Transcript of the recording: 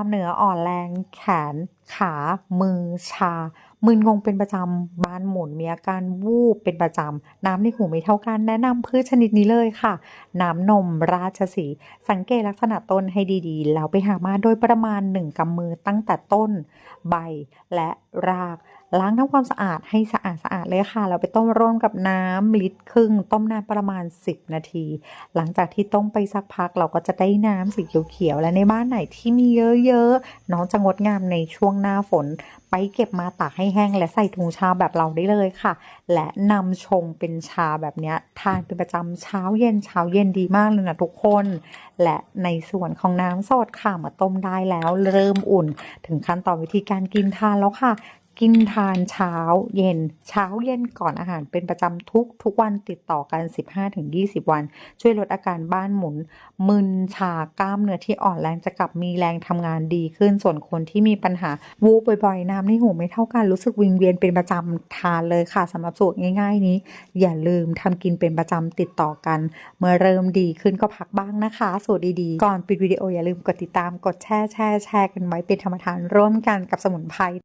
ามเนื้ออ่อนแรงแขน ขา มือชา มึนงงเป็นประจำบ้านหมุนมีอาการวูบเป็นประจำ น้ำในหูไม่เท่ากันแนะนำพืชชนิดนี้เลยค่ะ น้ำนมราชสี สังเกตลักษณะต้นให้ดีๆ แล้วไปหามาโดยประมาณ 1กำมือตั้งแต่ต้น ใบและรากล้างทำความสะอาดให้สะอาดสะอาดเลยค่ะแล้วไปต้มร่วมกับน้ำลิตรครึ่ง ต้มนานประมาณ 10 นาที หลังจากที่ต้มไปสักพักเราก็จะได้น้ำสีเขียวๆและในบ้านไหนที่มีเยอะๆน้องจะงดงามในช่วงหน้าฝน ไปเก็บมาตากให้แห้งและใส่ถุงชาแบบเราได้เลยค่ะ และนำชงเป็นชาแบบนี้ทานเป็นประจำเช้าเย็นเช้าเย็นดีมากเลยนะทุกคน และในส่วนของน้ำสดค่ะมาต้มได้แล้วเริ่มอุ่น ถึงขั้นตอนวิธีการกินทานแล้วค่ะ กินทานเช้าเย็น เช้าเย็นก่อนอาหารเป็นประจำทุกทุกวันติดต่อกัน 15-20 วัน ช่วยลดอาการบ้านหมุน มึนชากล้ามเนื้อที่อ่อนแรงจะกลับมีแรงทำงานดีขึ้น ส่วนคนที่มีปัญหาวูบบ่อยๆ น้ำในหูไม่เท่ากันรู้สึกวิงเวียนเป็นประจำทานเลยค่ะสำหรับสูตรง่าย ๆ นี้ อย่าลืมทำกินเป็นประจำติดต่อกัน เมื่อเริ่มดีขึ้นก็พักบ้างนะคะ สูตรดีๆ ก่อนปิดวิดีโออย่าลืมกดติดตามกดแชร์แชร์แชร์กันไว้เป็นธรรมทานร่วมกันกับสมุนไพร